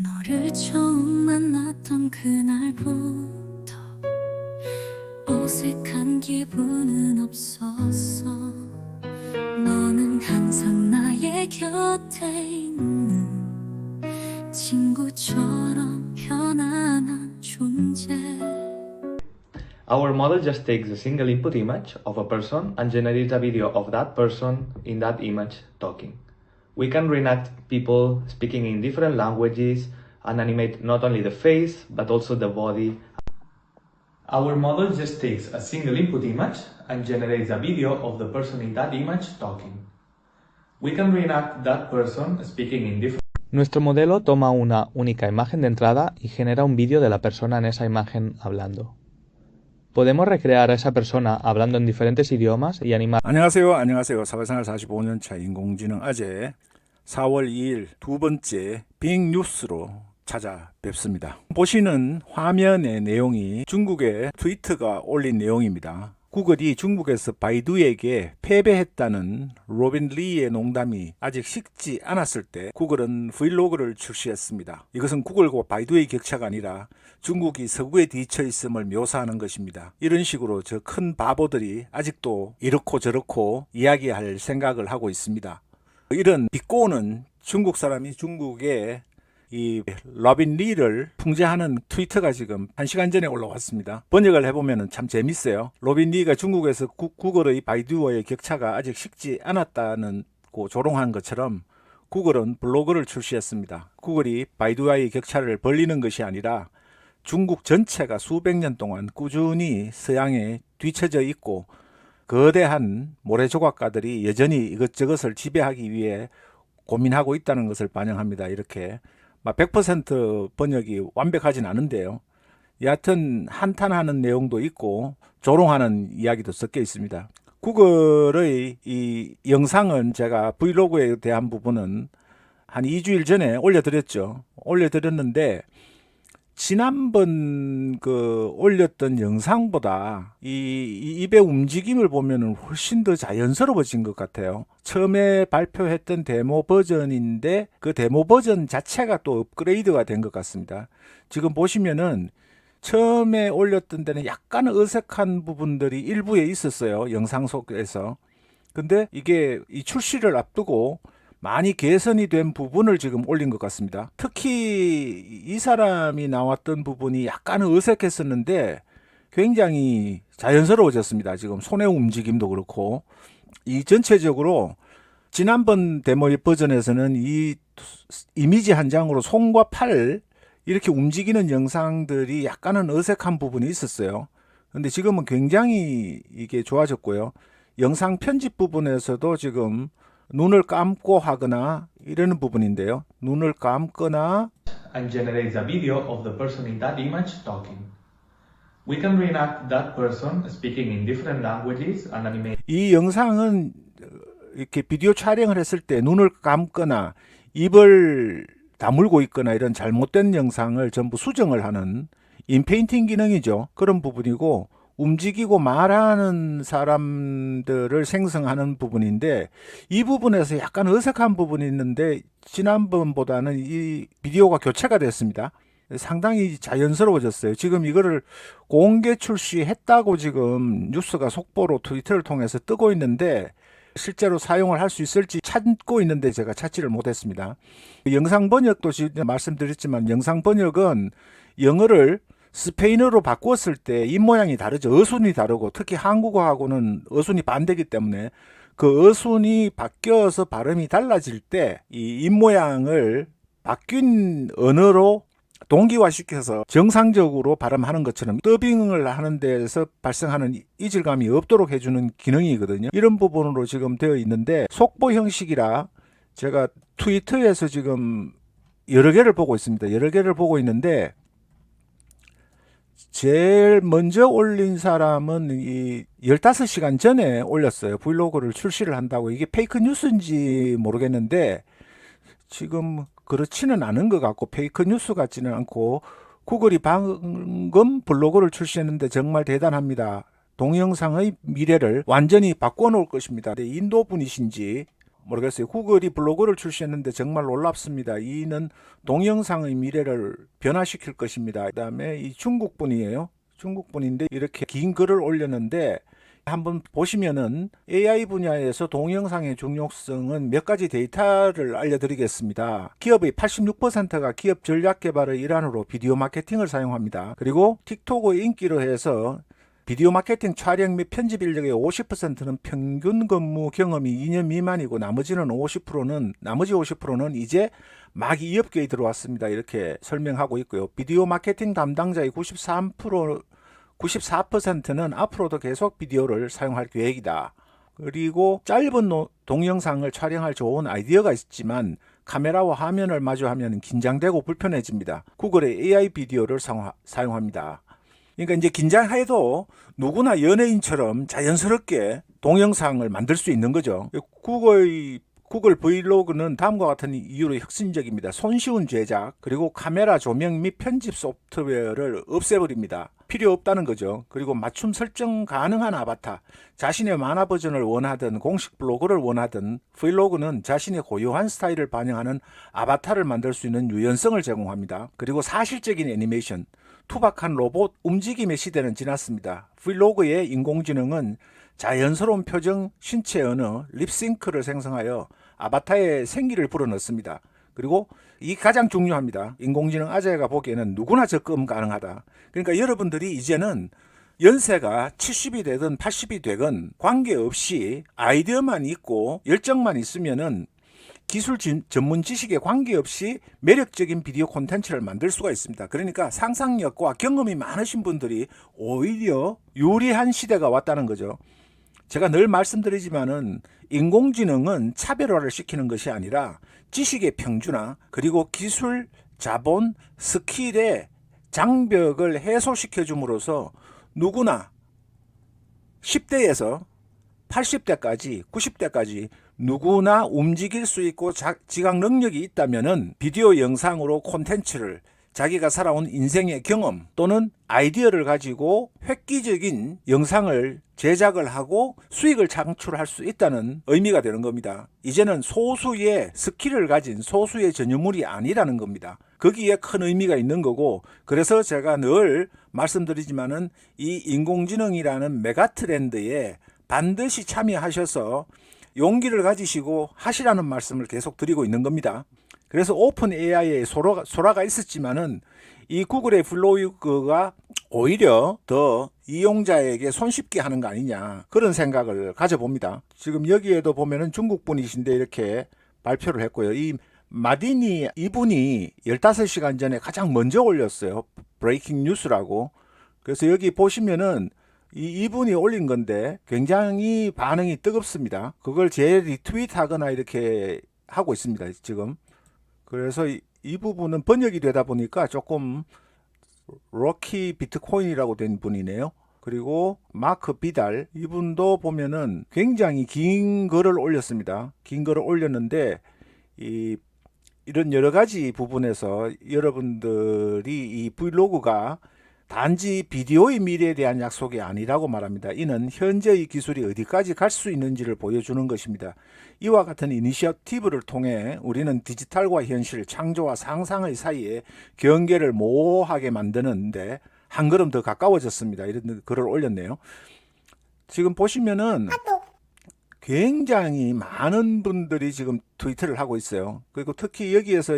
너를 처음 만났던 그날부터 어색한 기분은 없었어 너는 항상 나의 곁에 있는 친구처럼 편안한 존재 Our model just takes a single input image of a person and generates a video of that person in that image talking. We can reenact people speaking in different languages and animate not only the face but also the body. Our model just takes a single input image and generates a video of the person in that image talking. We can reenact that person speaking in different Nuestro modelo toma una única imagen de entrada y genera un vídeo de la persona en esa imagen hablando. Podemos recrear a esa persona hablando en diferentes idiomas y animar 안녕하세요. 안녕하세요. 사회생활 45년차 인공지능 아재 4월 2일 두 번째 빅 뉴스로 찾아뵙습니다. 보시는 화면의 내용이 중국의 트위터가 올린 내용입니다. 구글이 중국에서 바이두에게 패배했다는 로빈 리의 농담이 아직 식지 않았을 때 구글은 브이로그를 출시했습니다. 이것은 구글과 바이두의 격차가 아니라 중국이 서구에 뒤처 있음을 묘사하는 것입니다. 이런 식으로 저 큰 바보들이 아직도 이렇고 저렇고 이야기할 생각을 하고 있습니다. 이런 비꼬는 중국 사람이 중국에 이 러빈 리를 풍자하는 트위터가 지금 한 시간 전에 올라왔습니다. 번역을 해보면 참 재밌어요. 로빈 리가 중국에서 구, 구글의 바이두와의 격차가 아직 식지 않았다는 고 조롱한 것처럼 구글은 블로그를 출시했습니다. 구글이 바이두와의 격차를 벌리는 것이 아니라 중국 전체가 수백 년 동안 꾸준히 서양에 뒤처져 있고 거대한 모래조각가들이 여전히 이것저것을 지배하기 위해 고민하고 있다는 것을 반영합니다. 이렇게 막 100% 번역이 완벽하진 않은데요. 여하튼 한탄하는 내용도 있고 조롱하는 이야기도 섞여 있습니다. 구글의 이 영상은 제가 브이로그에 대한 부분은 한 2주일 전에 올려드렸죠. 올려드렸는데 지난번 그 올렸던 영상보다 이, 이 입의 움직임을 보면은 훨씬 더 자연스러워진 것 같아요. 처음에 발표했던 데모 버전인데 그 데모 버전 자체가 또 업그레이드가 된 것 같습니다. 지금 보시면은 처음에 올렸던 데는 약간 어색한 부분들이 일부에 있었어요. 영상 속에서. 근데 이게 이 출시를 앞두고 많이 개선이 된 부분을 지금 올린 것 같습니다. 특히 이 사람이 나왔던 부분이 약간 어색했었는데 굉장히 자연스러워졌습니다. 지금 손의 움직임도 그렇고 이 전체적으로 지난번 데모 버전에서는 이 이미지 한 장으로 손과 팔 이렇게 움직이는 영상들이 약간은 어색한 부분이 있었어요. 근데 지금은 굉장히 이게 좋아졌고요. 영상 편집 부분에서도 지금 눈을 감고 하거나 이러는 부분인데요. 눈을 감거나 and generates a video of the person in that image talking. We can reenact that person speaking in different languages and animate 이 영상은 이렇게 비디오 촬영을 했을 때 눈을 감거나 입을 다물고 있거나 이런 잘못된 영상을 전부 수정을 하는 인페인팅 기능이죠. 그런 부분이고 움직이고 말하는 사람들을 생성하는 부분인데 이 부분에서 약간 어색한 부분이 있는데 지난번보다는 이 비디오가 교체가 됐습니다. 상당히 자연스러워졌어요. 지금 이거를 공개 출시했다고 지금 뉴스가 속보로 트위터를 통해서 뜨고 있는데 실제로 사용을 할 수 있을지 찾고 있는데 제가 찾지를 못했습니다. 영상 번역도 지금 말씀드렸지만 영상 번역은 영어를 스페인어로 바꿨을 때 입 모양이 다르죠. 어순이 다르고 특히 한국어하고는 어순이 반대기 때문에 그 어순이 바뀌어서 발음이 달라질 때 이 입 모양을 바뀐 언어로 동기화시켜서 정상적으로 발음하는 것처럼 더빙을 하는 데서 발생하는 이질감이 없도록 해주는 기능이거든요. 이런 부분으로 지금 되어 있는데 속보 형식이라 제가 트위터에서 지금 여러 개를 보고 있습니다. 여러 개를 보고 있는데 제일 먼저 올린 사람은 이 15시간 전에 올렸어요. 브이로그를 출시를 한다고. 이게 페이크 뉴스인지 모르겠는데 지금 그렇지는 않은 것 같고 페이크 뉴스 같지는 않고 구글이 방금 블로그를 출시했는데 정말 대단합니다. 동영상의 미래를 완전히 바꿔 놓을 것입니다. 인도 분이신지 모르겠어요. 구글이 블로그를 출시했는데 정말 놀랍습니다. 이는 동영상의 미래를 변화시킬 것입니다. 그 다음에 이 중국 분이에요. 중국 분인데 이렇게 긴 글을 올렸는데 한번 보시면은 AI 분야에서 동영상의 중요성은 몇 가지 데이터를 알려드리겠습니다. 기업의 86%가 기업 전략 개발의 일환으로 비디오 마케팅을 사용합니다. 그리고 틱톡의 인기로 해서 비디오 마케팅 촬영 및 편집 인력의 50%는 평균 근무 경험이 2년 미만이고 나머지는 50%는 나머지 50%는 이제 막 이 업계에 들어왔습니다. 이렇게 설명하고 있고요. 비디오 마케팅 담당자의 93% 94%는 앞으로도 계속 비디오를 사용할 계획이다. 그리고 짧은 노- 동영상을 촬영할 좋은 아이디어가 있지만 카메라와 화면을 마주하면 긴장되고 불편해집니다. 구글의 AI 비디오를 사용합니다. 그러니까 이제 긴장해도 누구나 연예인처럼 자연스럽게 동영상을 만들 수 있는 거죠. 구글 구글 브이로그는 다음과 같은 이유로 혁신적입니다. 손쉬운 제작, 그리고 카메라 조명 및 편집 소프트웨어를 없애버립니다. 필요 없다는 거죠. 그리고 맞춤 설정 가능한 아바타, 자신의 만화 버전을 원하든 공식 블로그를 원하든 브이로그는 자신의 고유한 스타일을 반영하는 아바타를 만들 수 있는 유연성을 제공합니다. 그리고 사실적인 애니메이션, 투박한 로봇 움직임의 시대는 지났습니다. 브이로그의 인공지능은 자연스러운 표정, 신체 언어, 립싱크를 생성하여 아바타의 생기를 불어넣습니다. 그리고 이 가장 중요합니다. 인공지능 아재가 보기에는 누구나 접근 가능하다. 그러니까 여러분들이 이제는 연세가 70이 되든 80이 되건 관계없이 아이디어만 있고 열정만 있으면은 기술 진- 전문 지식에 관계없이 매력적인 비디오 콘텐츠를 만들 수가 있습니다. 그러니까 상상력과 경험이 많으신 분들이 오히려 유리한 시대가 왔다는 거죠. 제가 늘 말씀드리지만은 인공지능은 차별화를 시키는 것이 아니라 지식의 평준화 그리고 기술, 자본, 스킬의 장벽을 해소시켜 줌으로써 누구나 10대에서 80대까지, 90대까지 누구나 움직일 수 있고 자- 지각 능력이 있다면은 비디오 영상으로 콘텐츠를 자기가 살아온 인생의 경험 또는 아이디어를 가지고 획기적인 영상을 제작을 하고 수익을 창출할 수 있다는 의미가 되는 겁니다. 이제는 소수의 스킬을 가진 소수의 전유물이 아니라는 겁니다. 거기에 큰 의미가 있는 거고 그래서 제가 늘 말씀드리지만은 이 인공지능이라는 메가 트렌드에 반드시 참여하셔서 용기를 가지시고 하시라는 말씀을 계속 드리고 있는 겁니다. 그래서 오픈 AI에 소라가, 소라가 있었지만은 이 구글의 블로그가 오히려 더 이용자에게 손쉽게 하는 거 아니냐 그런 생각을 가져봅니다. 지금 여기에도 보면은 중국 분이신데 이렇게 발표를 했고요. 이 마디니 이분이 15시간 전에 가장 먼저 올렸어요. 브레이킹 뉴스라고. 그래서 여기 보시면은 이 이분이 올린 건데 굉장히 반응이 뜨겁습니다. 그걸 제 리트윗 하거나 이렇게 하고 있습니다. 지금. 그래서 이, 이 부분은 번역이 되다 보니까 조금 럭키 비트코인이라고 된 분이네요. 그리고 마크 비달 이분도 보면은 굉장히 긴 글을 올렸습니다. 긴 글을 올렸는데 이 이런 여러 가지 부분에서 여러분들이 이 브이로그가 단지 비디오의 미래에 대한 약속이 아니라고 말합니다. 이는 현재의 기술이 어디까지 갈 수 있는지를 보여주는 것입니다. 이와 같은 이니셔티브를 통해 우리는 디지털과 현실, 창조와 상상의 사이에 경계를 모호하게 만드는데 한 걸음 더 가까워졌습니다. 이런 글을 올렸네요. 지금 보시면은 굉장히 많은 분들이 지금 트위터를 하고 있어요. 그리고 특히 여기에서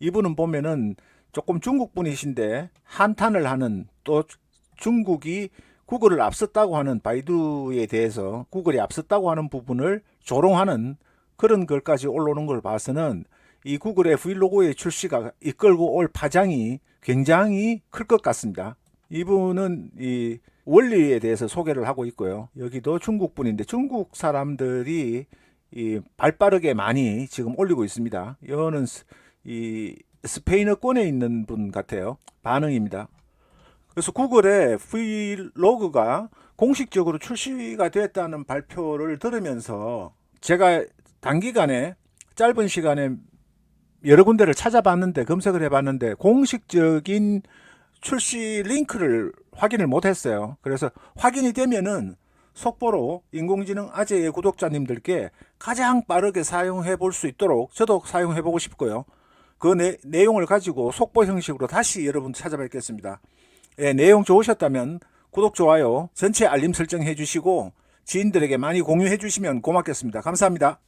이분은 보면은 조금 중국 분이신데 한탄을 하는 또 중국이 구글을 앞섰다고 하는 바이두에 대해서 구글이 앞섰다고 하는 부분을 조롱하는 그런 글까지 올라오는 걸 봐서는 이 구글의 브이로그의 출시가 이끌고 올 파장이 굉장히 클 것 같습니다. 이분은 이 원리에 대해서 소개를 하고 있고요. 여기도 중국 분인데 중국 사람들이 이 발빠르게 많이 지금 올리고 있습니다. 이거는 스- 이 스페인어권에 있는 분 같아요. 반응입니다. 그래서 구글의 브이로그가 공식적으로 출시가 됐다는 발표를 들으면서 제가 단기간에 짧은 시간에 여러 군데를 찾아봤는데 검색을 해봤는데 공식적인 출시 링크를 확인을 못했어요. 그래서 확인이 되면은 속보로 인공지능 아재의 구독자님들께 가장 빠르게 사용해 볼 수 있도록 저도 사용해 보고 싶고요. 그 내, 내용을 가지고 속보 형식으로 다시 여러분 찾아뵙겠습니다. 예, 내용 좋으셨다면 구독, 좋아요, 전체 알림 설정 해 주시고 지인들에게 많이 공유해 주시면 고맙겠습니다. 감사합니다.